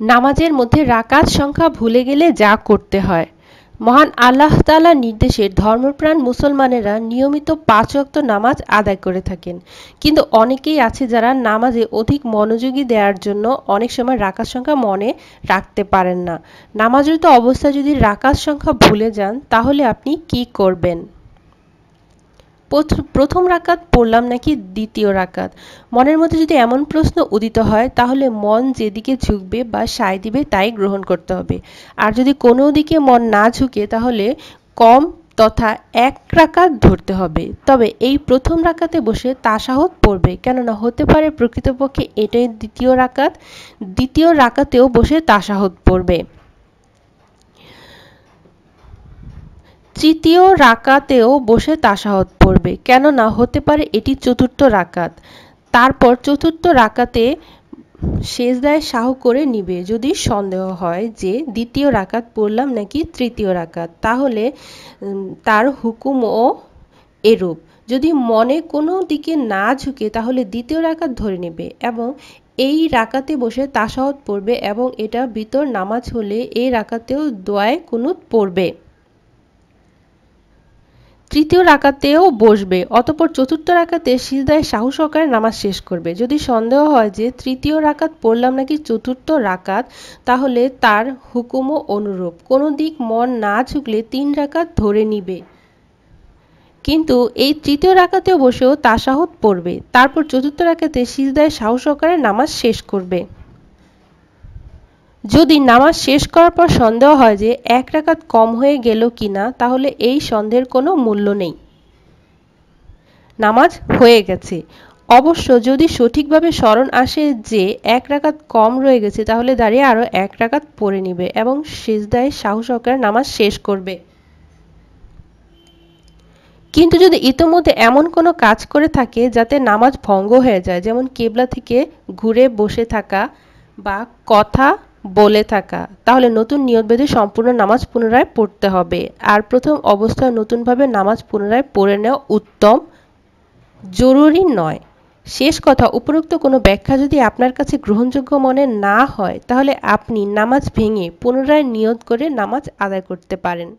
নামাজের মধ্যে রাকাত সংখ্যা ভুলে গেলে যা করতে হয়। মহান আল্লাহ তালার নির্দেশে ধর্মপ্রাণ মুসলমানেরা নিয়মিত পাঁচ ওয়াক্ত নামাজ আদায় করে থাকেন। কিন্তু অনেকেই আছে যারা নামাজে অধিক মনোযোগী দেওয়ার জন্য অনেক সময় রাকাত সংখ্যা মনে রাখতে পারেন না। নামাজরত অবস্থায় যদি রাকাত সংখ্যা ভুলে যান, তাহলে আপনি কি করবেন? প্রথম রাকাত পড়লাম নাকি দ্বিতীয় রাকাত? মনের মধ্যে যদি এমন প্রশ্ন উদিত হয়, তাহলে মন যেদিকে ঝুঁকবে বা সায় দিবে তাই গ্রহণ করতে হবে। আর যদি কোনো দিকে মন না ঝুঁকে, তাহলে কম তথা এক রাকাত ধরতে হবে। তবে এই প্রথম রাকাতে বসে তাসাহত পড়বে, কেননা হতে পারে প্রকৃতপক্ষে এটাই দ্বিতীয় রাকাত। দ্বিতীয় রাকাতেও বসে তাসাহত পড়বে। তৃতীয় রাকাতেও বসে তাসাহত পড়বে। কেননা হতে পারে এটি চতুর্থ রাকাত। তারপর চতুর্থ রাকাতে সেজদায় সাহ করে নিবে। যদি সন্দেহ হয় যে দ্বিতীয় রাকাত পড়লাম নাকি তৃতীয় রাকাত, তাহলে তার হুকুমও এরূপ। যদি মনে কোনো দিকে না ঝুঁকে, তাহলে দ্বিতীয় রাকাত ধরে নেবে এবং এই রাকাতে বসে তাসাহত পড়বে এবং এটা বিতর নামাজ হলে এই রাকাতেও দোয়ায় কুনুত পড়বে। তৃতীয় রাকাতেও বসবে, অতপর চতুর্থ রাকাতে সিজদায় সাহু সহকারে নামাজ শেষ করবে। যদি সন্দেহ হয় যে তৃতীয় রাকাত পড়লাম নাকি চতুর্থ রাকাত, তাহলে তার হুকুমও অনুরূপ। কোনো দিক মন না ঝুঁকলে তিন রাকাত ধরে নিবে। কিন্তু এই তৃতীয় রাকাতেও বসেও তাসাহত পড়বে, তারপর চতুর্থ রাকাতে সিজদায় সাহু সহকারে নামাজ শেষ করবে। যদি নামাজ শেষ করার পর সন্দেহ হয় যে এক রাকাত কম হয়ে গেল কি না তাহলে এই সন্দেহের কোনো মূল্য নেই। নামাজ হয়ে গেছে। অবশ্য যদি সঠিকভাবে স্মরণ আসে যে এক রাকাত কম রয়ে গেছে, তাহলে দাঁড়িয়ে আরও এক রাকাত পড়ে নিবে এবং সেজদায় সাহস সহকারে নামাজ শেষ করবে। কিন্তু যদি ইতোমধ্যে এমন কোনো কাজ করে থাকে যাতে নামাজ ভঙ্গ হয়ে যায়, যেমন কেবলা থেকে ঘুরে বসে থাকা বা কথা বলে থাকা। তাহলে নতুন নিয়ত বেঁধে সম্পূর্ণ নামাজ পুনরায় পড়তে হবে। আর প্রথম অবস্থায় নতুনভাবে নামাজ পুনরায় পড়ে নেওয়া উত্তম। জরুরি নয়। শেষ কথা, উপরোক্ত কোনো ব্যাখ্যা যদি আপনার কাছে গ্রহণযোগ্য মনে না হয়, তাহলে আপনি নামাজ ভেঙে পুনরায় নিয়ত করে নামাজ আদায় করতে পারেন।